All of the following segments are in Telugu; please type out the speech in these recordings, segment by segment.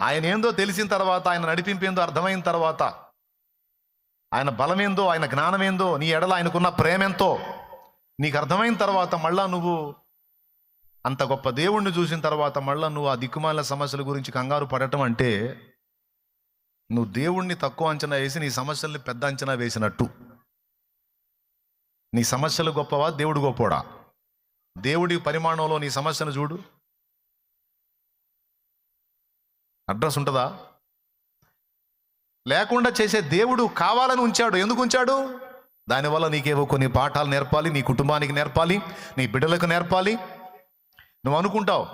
ఆయన ఏందో తెలిసిన తర్వాత ఆయన నడిపింపేందో అర్థమైన తర్వాత ఆయన బలమేందో ఆయన జ్ఞానమేందో నీ ఎడల ఆయనకున్న ప్రేమెంతో నీకు అర్థమైన తర్వాత మళ్ళా నువ్వు అంత గొప్ప దేవుణ్ణి చూసిన తర్వాత మళ్ళా నువ్వు ఆ దిక్కుమాల సమస్యల గురించి కంగారు పడటం అంటే నువ్వు దేవుణ్ణి తక్కువ అంచనా వేసి నీ సమస్యల్ని పెద్ద అంచనా వేసినట్టు. నీ సమస్యలు గొప్పవా? దేవుడు గొప్పోడా దేవుడి పరిమాణంలో నీ సమస్యను చూడు. అడ్రస్ ఉంటుందా? లేకుండా చేసే దేవుడు కావాలని ఉంచాడు. ఎందుకు ఉంచాడు? దానివల్ల నీకేవో కొన్ని పాఠాలు నేర్పాలి నీ కుటుంబానికి నేర్పాలి నీ బిడ్డలకు నేర్పాలి. నువ్వు అనుకుంటావు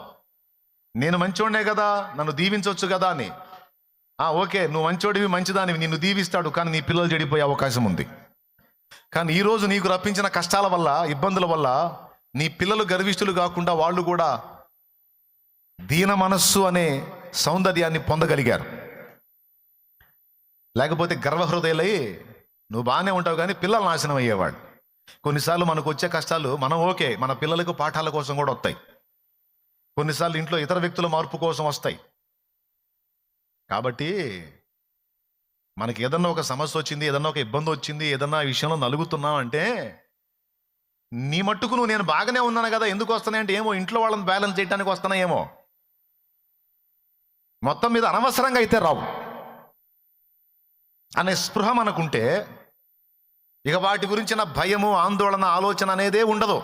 నేను మంచోడినే కదా నన్ను దీవించవచ్చు కదా అని. ఓకే నువ్వు మంచోడివి మంచిదానివి నిన్ను దీవిస్తాడు కానీ నీ పిల్లలు చెడిపోయే అవకాశం ఉంది. కానీ ఈరోజు నీకు రప్పించిన కష్టాల వల్ల ఇబ్బందుల వల్ల నీ పిల్లలు గర్విష్ఠులు కాకుండా వాళ్ళు కూడా దీన మనస్సు అనే సౌందర్యాన్ని పొందగలిగారు. లేకపోతే గర్వహృదయులై నువ్వు బాగానే ఉంటావు కానీ పిల్లలు నాశనం అయ్యేవాడు కొన్నిసార్లు మనకు వచ్చే కష్టాలు మనం ఓకే మన పిల్లలకు పాఠాల కోసం కూడా వస్తాయి. కొన్నిసార్లు ఇంట్లో ఇతర వ్యక్తుల మార్పు కోసం వస్తాయి. కాబట్టి మనకి ఏదన్నా ఒక సమస్య వచ్చింది ఏదన్నా ఒక ఇబ్బంది వచ్చింది ఏదన్నా విషయంలో నలుగుతున్నావు అంటే నీ మట్టుకు నువ్వు నేను బాగానే ఉన్నాను కదా ఎందుకు వస్తున్నాయంటే ఏమో ఇంట్లో వాళ్ళని బ్యాలెన్స్ చేయడానికి వస్తున్నాయేమో. మొత్తం మీద అనవసరంగా అయితే రావు. అనే స్పృహ మనకుంటే ఇక వాటి గురించిన భయము ఆందోళన ఆలోచన అనేదే ఉండదు.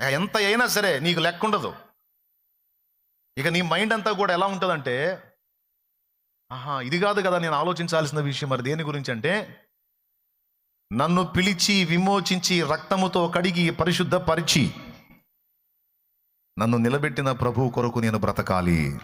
ఎంత అయినా సరే నీకు లెక్క ఉండదు. ఇక నీ మైండ్ అంతా కూడా ఎలా ఉంటుందంటే ఆహా ఇది కాదు కదా నేను ఆలోచించాల్సిన విషయం మరి దేని గురించి అంటే నన్ను పిలిచి విమోచించి రక్తముతో కడిగి పరిశుద్ధపరిచి నన్ను నిలబెట్టిన ప్రభువు కొరకు నేను బ్రతకాలి.